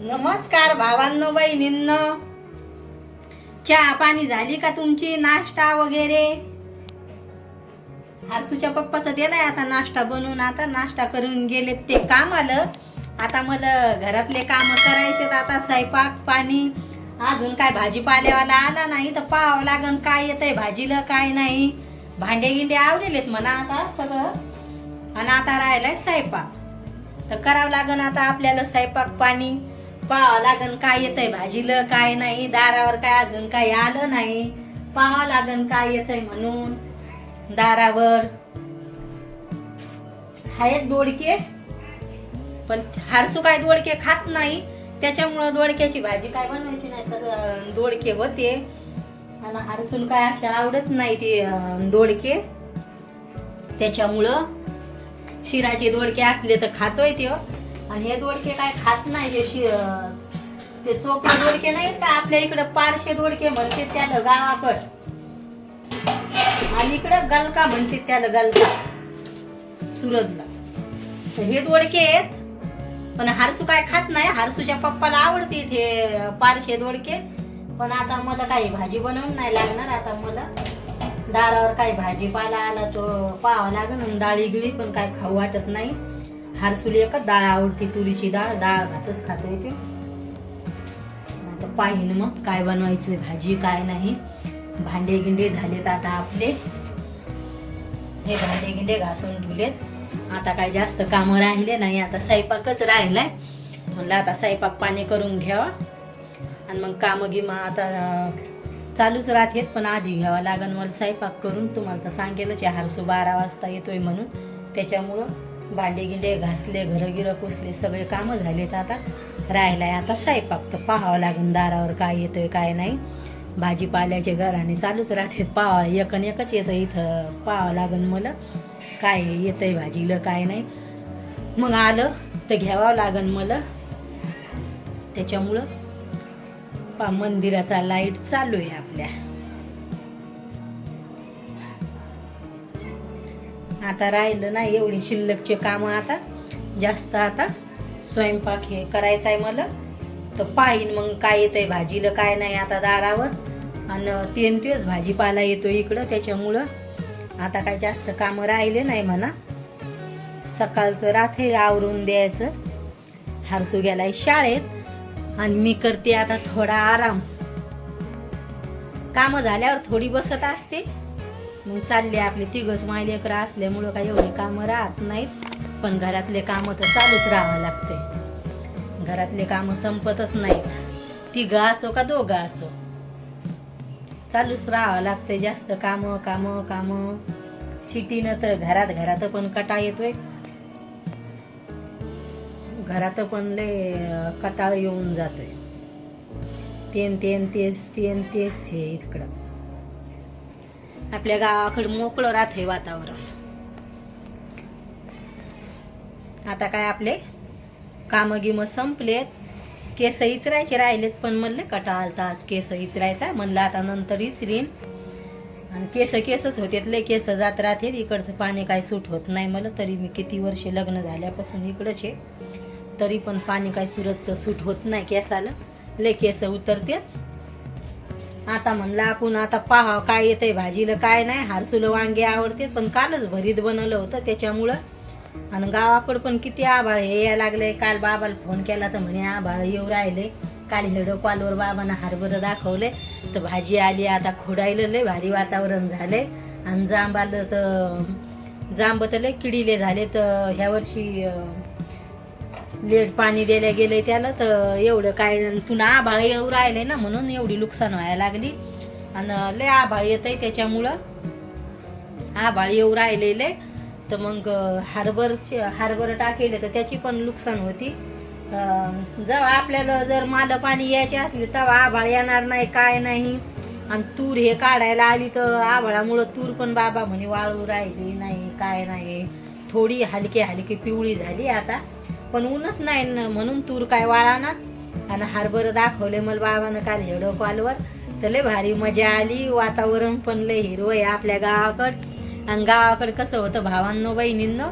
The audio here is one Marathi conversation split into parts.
नमस्कार भावांनो बहिणींनो. चहा पाणी झाली का तुमची? नाश्ता वगैरे? हरसूच्या पप्पाचं दिलाय आता नाश्ता बनवून. आता नाश्ता करून गेले ते काम आलं. आता मला घरातले काम करायचे आता स्वयंपाक पाणी. अजून काय भाजीपाल्यावाला आला नाही तर पाहावं लागन काय येतंय भाजीला काय नाही. भांडे गिंडे आवडलेत म्हणा आता सगळं. आणि आता राहिलाय स्वयंपाक. तर करावं लागन आता आपल्याला स्वयंपाक पाणी. पाहावं लागन काय येतंय भाजीलं काय नाही दारावर काय अजून काही आलं नाही. पाहावं लागन काय येतंय म्हणून. दारावर. आहेत दोडके पण हारसू काय दोडके खात नाही. त्याच्यामुळं दोडक्याची भाजी काय बनवायची नाही तर दोडके होते. आणि हारसून काय अशा आवडत नाही ते दोडके. त्याच्यामुळं शिराचे दोडके असले तर खातोय ते आणि हे दोडके काय खात नाही हे शि ते चोपडे दोडके नाहीत का? आपल्या इकडं पारशे दोडके म्हणते त्याला गावाकड. आणि इकडं गलका म्हणते त्याला गलका. सुरतला. तर हे दोडके आहेत पण हारसू काय खात नाही. हारसूच्या पप्पाला आवडते ते पारशे दोडके. पण आता मला काही भाजी बनवून नाही लागणार. आता मला दारावर काही भाजीपाला आला तो पाहावा लागेल. आणि डाळी गिळी पण काय खाऊ वाटत नाही. हारसुली एकच डाळ आवडते तुरीची डाळ डाळ भातच खातो ते आता पाहिन मग काय बनवायचं भाजी काय नाही. भांडे गिंडे झालेत आता आपले. हे भांडे गिंडे घासून धुलेत. आता काय जास्त कामं राहिले नाही आता स्वयंपाकच राहिलाय. म्हणलं आता स्वयंपाक पाणी करून घ्यावा. आणि मग कामं गिमा आता चालूच राहतेत पण आधी घ्यावा लागन. मला स्वयंपाक करून तुम्हाला तर सांगेलच आहे हारसू बारा वाजता येतोय म्हणून. त्याच्यामुळं भांडे गिंडे घासले घरं गिरं पुसले सगळे कामं झालेत आता. राहिलाय आता स्वयंपाक. तर पाहावं लागून दारावर काय येतोय काय नाही. भाजीपाल्याचे घराने चालूच राहते पावा एक एकच येतं इथं. पाहावं लागन मला काय येतंय भाजीलं काय नाही. मग आलं तर घ्यावं लागन मला. त्याच्यामुळं पा मंदिराचा लाइट चालू आहे आपल्या. आता राहिलं नाही एवढी शिल्लकचे कामं आता. जास्त आता स्वयंपाक हे करायचा आहे मला. तर पाहिन मग काय येतंय भाजीला काय नाही आता दारावर. आणि तेन तेच भाजीपाला येतो इकडं त्याच्यामुळं आता काय जास्त कामं राहिले नाही म्हणा. सकाळचं रात्री आवरून द्यायचं. हारसू गेलाय शाळेत. आणि मी करते आता थोडा आराम. कामं झाल्यावर थोडी बसत असते. मग चालले आपले तिघच मायलेकर असल्यामुळं काय एवढी कामं राहत नाहीत. पण घरातले कामं तर चालूच राहावं लागते. घरातले कामं संपतच नाहीत. तिघं असो का दोघं असो? चालूच राहावं लागते जास्त कामं कामं कामं. शिटीनं तर घरात घरात पण कटा येतोय. घरात पण लय कटाळ येऊन जातोय. तेन तेन तेच तेन तेच हे इकडं. आपल्या गावाकडं मोकळं राहतंय वातावरण. आता काय आपले कामं गिमं संपलेत. केस इचरायचे राहिलेत पण म्हणले कटा आलता आज केस इचरायचा म्हणलं आता नंतर इचरीन. आणि केस केसच होते लय केस जात राहते इकडचं पाणी काय सूट होत नाही मला. तरी मी किती वर्ष लग्न झाल्यापासून इकडंच आहे. तरी पण पाणी काय सुरतचं सूट होत नाही केसाला. लय केस उतरते आता म्हणलं आपण आता पाहा काय येतंय भाजीला काय नाही. हारसुलं वांगे आवडते पण कालच भरीत बनवलं होतं त्याच्यामुळं. आणि गावाकडं पण किती आभाळ हे यायला लागले काल बाबाला फोन केला तर म्हणे आभाळ येऊ राहिले. काल हेडो कॉलवर बाबांना हरभरं दाखवले. तर भाजी आली आता खोडायला लय भारी वातावरण झाले आणि जांबालं तर जांब तर लय किडीले झाले तर ह्या वर्षी लेट पाणी द्यायला गेलंय त्याला तर एवढं काय पुन्हा आभाळ येऊ राहिले ना म्हणून एवढी नुकसान व्हायला लागली. आणि लय आभाळ येतंय त्याच्यामुळं. आभाळ येऊ राहिलेले. तर मग हार्बरचे हार्बर टाकेले तर त्याची पण नुकसान होती. जेव्हा आपल्याला जर माल पाणी यायचे असले तेव्हा आभाळ येणार नाही काय नाही. आणि तूर हे काढायला आली तर आभाळामुळं तूर पण बाबा म्हणे वाळू राहिली नाही काय नाही. थोडी हलकी हलकी पिवळी झाली आता. पण ऊनच नाही म्हणून तूर काय वाळाना आणि हार्बर दाखवले मला बाबानं काल हेडो कॉलवर तर लय भारी मजा आली. वातावरण पण लय हिरवं आहे आपल्या गावाकड. आणि गावाकडे कसं होतं भावांनो बहिणींनो?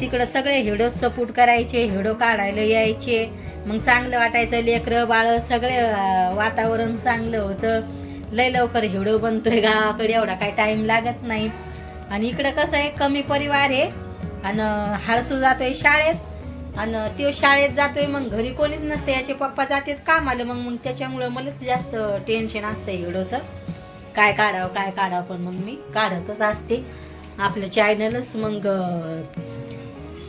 तिकडं सगळे हिडो सपोर्ट करायचे हिडो काढायला यायचे. मग चांगलं वाटायचं लेकरं बाळ सगळे वातावरण चांगलं होतं. लय लवकर हिडो बनतोय गावाकडे. एवढा काही टाइम लागत नाही. आणि इकडं कसं आहे कमी परिवार आहे. आणि हारसू जातोय शाळेत. आणि तो शाळेत जातोय मग घरी कोणीच नसते याचे पप्पा जातात आलं मग मग त्याच्यामुळं मलाच जास्त टेन्शन असतं हिडोचं काय काढावं काय काढावं पण मग मी काढतच असते. आपलं चॅनलच मग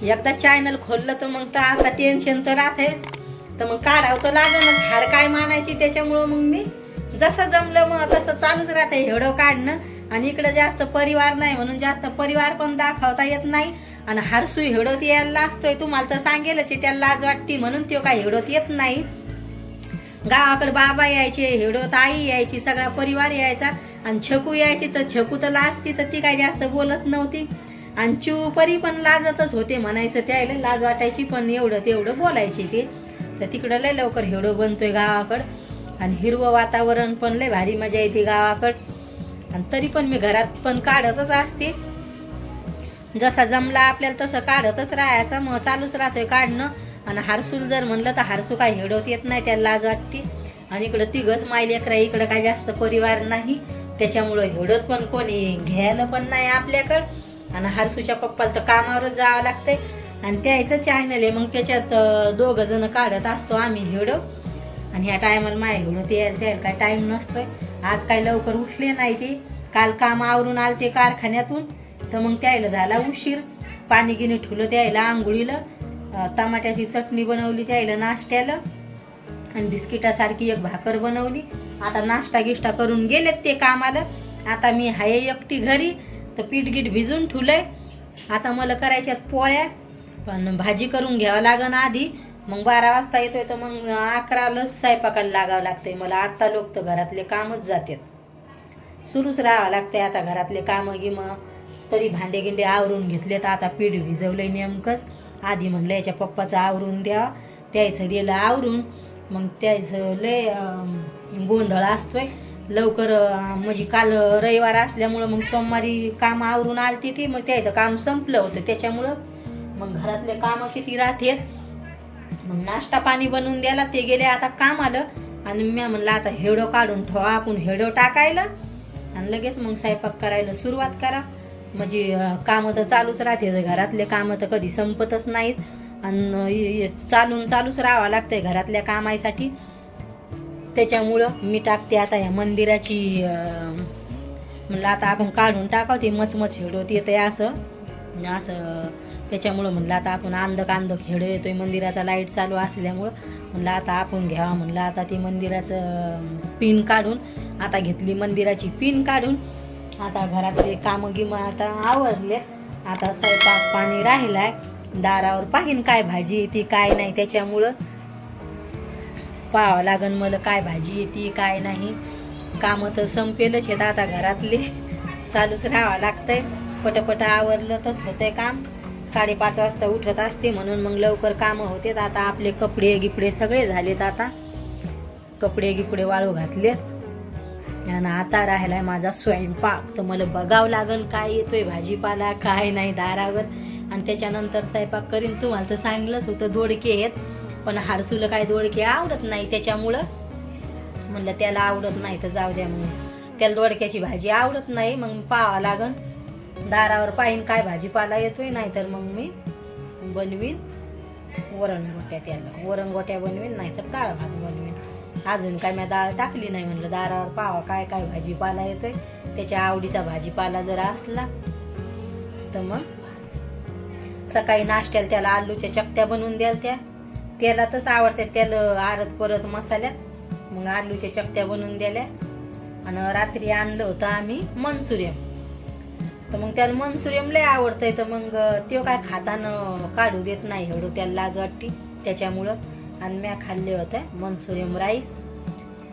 एकदा चॅनल खोललं तर मग तर आता टेन्शन तर राहतेच. तर मग काढावं तर लागेलच. हार काय मानायची त्याच्यामुळं मग मी जसं जमलं मग तसं चालूच राहते हेडो काढणं. आणि इकडं जास्त परिवार नाही म्हणून जास्त परिवार पण दाखवता येत नाही. आणि हारसू हेडोत यायला असतोय तुम्हाला तर सांगेलच त्याला लाज वाटते म्हणून तो काय हेडोत येत नाही. गावाकडे बाबा यायचे हेडोत आई यायची सगळा परिवार यायचा. आणि छकू यायची तर छकू तर लाजती तर ती काय जास्त बोलत नव्हती. आणि चुपरी पण लाजतच होते म्हणायचं त्याला लाज वाटायची पण एवढं तेवढं बोलायची ते. तर तिकडं लय लवकर हेडो बनतोय गावाकडं. आणि हिरवं वातावरण पण लय भारी मजा येते गावाकडं. आणि तरी पण मी घरात पण काढतच असते. जसा जमला आपल्याला तसं काढतच राहायचं. मग चालूच राहतोय काढणं. आणि हारसूल जर म्हणलं तर हारसू काय हिडवत येत नाही त्याला लाज वाटते. आणि इकडं तिघच माईल अकरा इकडं काय जास्त परिवार नाही. त्याच्यामुळं हिडत पण कोणी घ्यायला पण नाही आपल्याकडं. आणि हारसूच्या पप्पाला तर कामावरच जावं लागतंय. आणि त्याचं चॅनल आहे. मग त्याच्यात दोघं जण काढत असतो आम्ही हिडव आणि ह्या टायमाला माय हेडो ते त्याला काय टाईम नसतोय. आज काय लवकर उठले नाही ते. काल काम आवरून आलते कारखान्यातून. तर मग त्यायला झाला उशीर. पाणी गिनी ठुलं द्यायला आंघोळीला. टमाट्याची चटणी बनवली त्यायला नाश्त्याला. आणि बिस्किटासारखी एक भाकर बनवली. आता नाश्ता गिष्टा करून गेलेत ते कामाला. आता मी हाय एकटी घरी तर पीठ गीठ भिजून ठुलंय. आता मला करायच्यात पोळ्या पण भाजी करून घ्यावं लागन आधी. मग बारा वाजता येतोय तर मग अकरालाच स्वयंपाकाला लागावं लागतंय. मला आत्ता लोक तर घरातले कामच जातात. सुरूच राहावं लागतंय आता घरातले कामं गिमं. तरी भांडे गिंडे आवरून घेतले तर आता पीठ भिजवलंय नेमकंच. आधी म्हणलं याच्या पप्पाचं आवरून द्या. त्याचं दिलं आवरून. मग त्याचं लय गोंधळ असतोय. लवकर म्हणजे काल रविवार असल्यामुळं मग सोमवारी काम आवरून आलती ती. मग त्याचं काम संपलं होतं. त्याच्यामुळं मग घरातले कामं किती राहतेत? मग नाश्ता पाणी बनवून द्यायला ते गेले आता काम आलं आणि मी म्हणलं आता हेडो काढून ठेवा. आपण हेडो टाकायला. आणि लगेच मग स्वयंपाक करायला सुरुवात करा. म्हणजे कामं तर चालूच राहते. घरातले कामं तर कधी संपतच नाहीत. आणि चालून चालूच राहावं लागतंय घरातल्या कामासाठी त्याच्यामुळं मी टाकते आता या मंदिराची म्हणलं आता आपण काढून टाकावं ते मचमच हिडवत येते असं. असं त्याच्यामुळं म्हणलं आता आपण अंध कांद खेळ येतोय. मंदिराचा लाइट चालू असल्यामुळं म्हणलं आता आपण घ्यावा. म्हणलं आता ते मंदिराचं पिन काढून आता घेतली मंदिराची पिन काढून. आता घरातले कामं गिमं आता आवरलेत. आता स्वयंपाक पाणी राहिलाय. दारावर पाहीन काय भाजी येते काय नाही त्याच्यामुळं. पाहावं लागन मला काय भाजी येते काय नाही. कामं तर संपेलच आहेत आता घरातले. चालूच राहावं लागतंय. पटपट आवरलंतच होतंय काम. साडेपाच वाजता उठत असते म्हणून मग लवकर कामं होतेत. आता आपले कपडे गिपडे सगळे झालेत आता. कपडे गिपडे वाळू घातलेत. आणि आता राहिलाय माझा स्वयंपाक. तर मला बघावं लागन काय येतोय भाजीपाला काय नाही दारावर. आणि त्याच्यानंतर स्वयंपाक करीन. तुम्हाला तर सांगितलंच होतं दोडके आहेत. पण हारसूला काय दोडके आवडत नाही त्याच्यामुळं. म्हणलं त्याला आवडत नाही तर जाऊ द्या म्हणून त्याला दोडक्याची भाजी आवडत नाही मग पाहावं लागन. दारावर पाहिन काय भाजीपाला येतोय नाही तर मग मी बनवीन. वरण गोट्या त्याला. वरण गोट्या बनवीन नाही तर काळा भात बनवीन. अजून काय मी डाळ टाकली नाही म्हणलं दारावर पावा काय काय भाजीपाला येतोय. त्याच्या आवडीचा भाजीपाला जर असला तर मग सकाळी नाश्त्याला त्याला आलूच्या चकत्या बनवून द्याल त्या. त्याला तसं आवडतात त्याला आरत परत मसाल्यात मग आलूच्या चकत्या बनवून द्याल्या. आणि रात्री आणलं होतं आम्ही मनसुर्यम तर मग त्याला मनसुर्यम लय आवडतंय तर मग तो काय खाताना काढू देत नाही एवढं त्याला लाज वाटते त्याच्यामुळं. आणि म्या खाल्ले होते मनसुरियम राईस.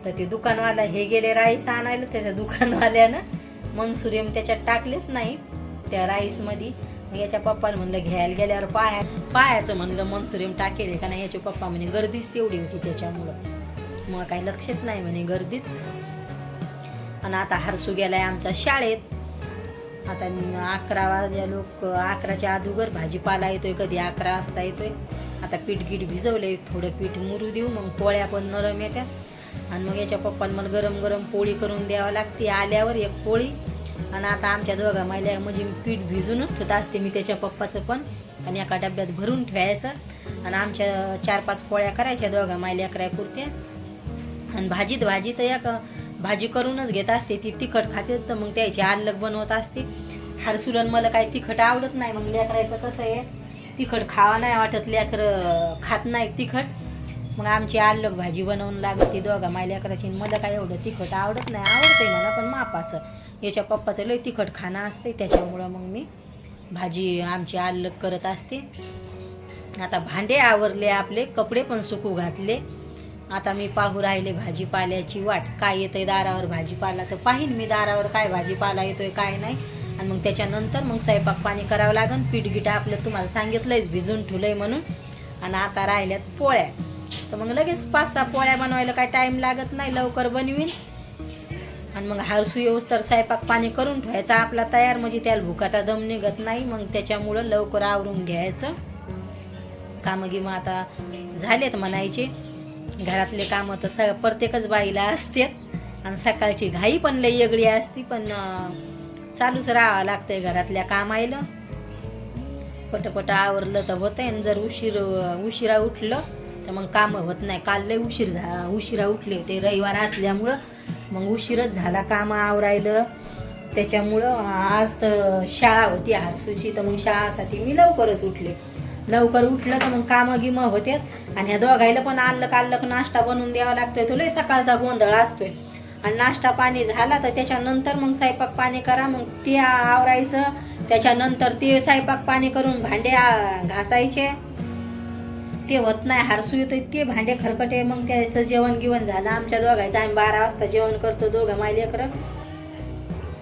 तर ते दुकानवाला हे गेले राईस आणायला त्याच्या दुकानवाल्यानं मनसुरियम त्याच्यात टाकलेच नाही. त्या राईसमध्ये याच्या पप्पाला म्हणलं घ्यायला गेल्यावर पाया पायाचं म्हणलं मनसुरियम टाकेल का नाही? याचे पप्पा म्हणे गर्दीच तेवढी होती त्याच्यामुळं. मग काही लक्षच नाही म्हणे गर्दीत. आणि आता हरसू गेलाय आमच्या शाळेत. आता अकरा वाजल्या लोक अकराच्या अगोदर भाजीपाला येतोय कधी अकरा वाजता येतोय. आता पीठ गीठ भिजवले थोडं पीठ मुरू देऊ मग पोळ्या पण नरम येतात आणि मग याच्या पप्पाला मला गरम गरम पोळी करून द्यावं लागते. आल्यावर एक पोळी. आणि आता आमच्या दोघा महिला म्हणजे मी पीठ भिजूनच ठेवत असते मी त्याच्या पप्पाचं पण. आणि एका डब्यात भरून ठेवायचं. आणि आमच्या चार पाच पोळ्या करायच्या दोघा मायल्या अकरा पुरते. आणि भाजीत भाजी तर एक भाजी करूनच घेत असते. ती तिखट खाते तर मग त्याची आल्लग बनवत असते. हरसुरण मला काही तिखट आवडत नाही मग लेकरायचं कसं आहे. तिखट खावा नाही वाटत लेकरं खात नाही तिखट. मग आमची आल्लग भाजी बनवून लागते दोघा. माय लेकराची मला काय एवढं तिखट आवडत नाही. आवडते मला पण मापाचं. याच्या पप्पाचं लय तिखट खाणं असते त्याच्यामुळं मग मी भाजी आमची आल्लग करत असते. आता भांडे आवरले आपले कपडे पण सुकू घातले. आता मी पाहू राहिले भाजीपाल्याची वाट. काय येतंय दारावर भाजीपाला तर पाहीन मी दारावर काय भाजीपाला येतोय काय नाही. आणि मग त्याच्यानंतर मग स्वयंपाक पाणी करावं लागेल पीठ गिट आपलं तुम्हाला सांगितलंयच भिजून ठेवलंय म्हणून. आणि आता राहिल्यात पोळ्या. तर मग लगेच पाच सहा पोळ्या बनवायला काय टाईम लागत नाही लवकर बनवीन. आणि मग हारसू येऊस तर स्वयंपाक पाणी करून ठेवायचा आपला तयार. म्हणजे त्याला भुकाचा दम निघत नाही. मग त्याच्यामुळं लवकर आवरून घ्यायचं. कामं मग आता झालेत म्हणायचे. घरातले कामं तर स प्रत्येकच बाईला असते आणि सकाळची घाई पण लई वेगळी असती पण चालूच राहावं लागतंय घरातल्या कामायला. पटपट आवरलं तर होतंय. आणि जर उशीर उशिरा उठलं तर मग कामं होत नाही. काल लय उशीर झा उशिरा उठले. होते रविवार असल्यामुळं मग उशीरच झाला कामं आवरायलं. त्याच्यामुळं आज तर शाळा होती हारसूची तर मग शाळासाठी मी लवकरच उठले. लवकर उठलं तर मग कामं गिमं होते आणि ह्या दोघायला पण आल्लक आल्लक नाश्ता बनवून द्यावा लागतोय. तो लय सकाळचा गोंधळ असतोय. आणि नाश्ता पाणी झाला तर त्याच्यानंतर मग स्वयंपाक पाणी करा. मग ते आवरायचं. त्याच्यानंतर ते स्वयंपाक पाणी करून भांडे घासायचे. ते होत नाही हारसू येतो ते भांडे खरकटे मग त्याचं जेवण गिवण झालं. आमच्या दोघायचं आम्ही बारा वाजता जेवण करतो दोघं माय लेकरं.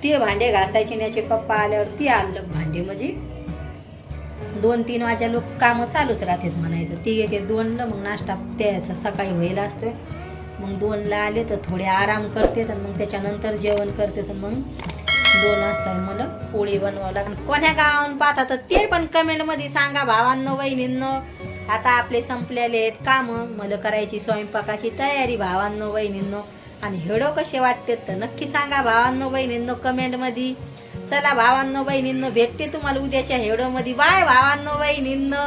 ते भांडे घासायचे आणि याचे पप्पा आल्यावर ते आणलं भांडे म्हणजे. दोन तीन वाजता लोक कामं चालूच राहतात म्हणायचं. ते येते दोनला मग नाश्ता त्याचा सकाळी व्हायला असतोय. मग दोनला आले तर थोडे आराम करते तर मग त्याच्यानंतर जेवण करते तर मग दोन असतात. मला पोळी बनवावं लागेल कोण्या गावाहून पाहता तर ते पण कमेंटमध्ये सांगा भावांनो बहिणींनो आता आपले संपलेले आहेत कामं. मला करायची स्वयंपाकाची तयारी भावांनो बहिणींनो आणि हेडो कसे वाटते तर नक्की सांगा भावांनो बहिणींनो कमेंटमध्ये. चला भावांनो बहिणींनो भेटते तुम्हाला उद्याच्या हेडोमध्ये. बाय भावांनो बहिणींनो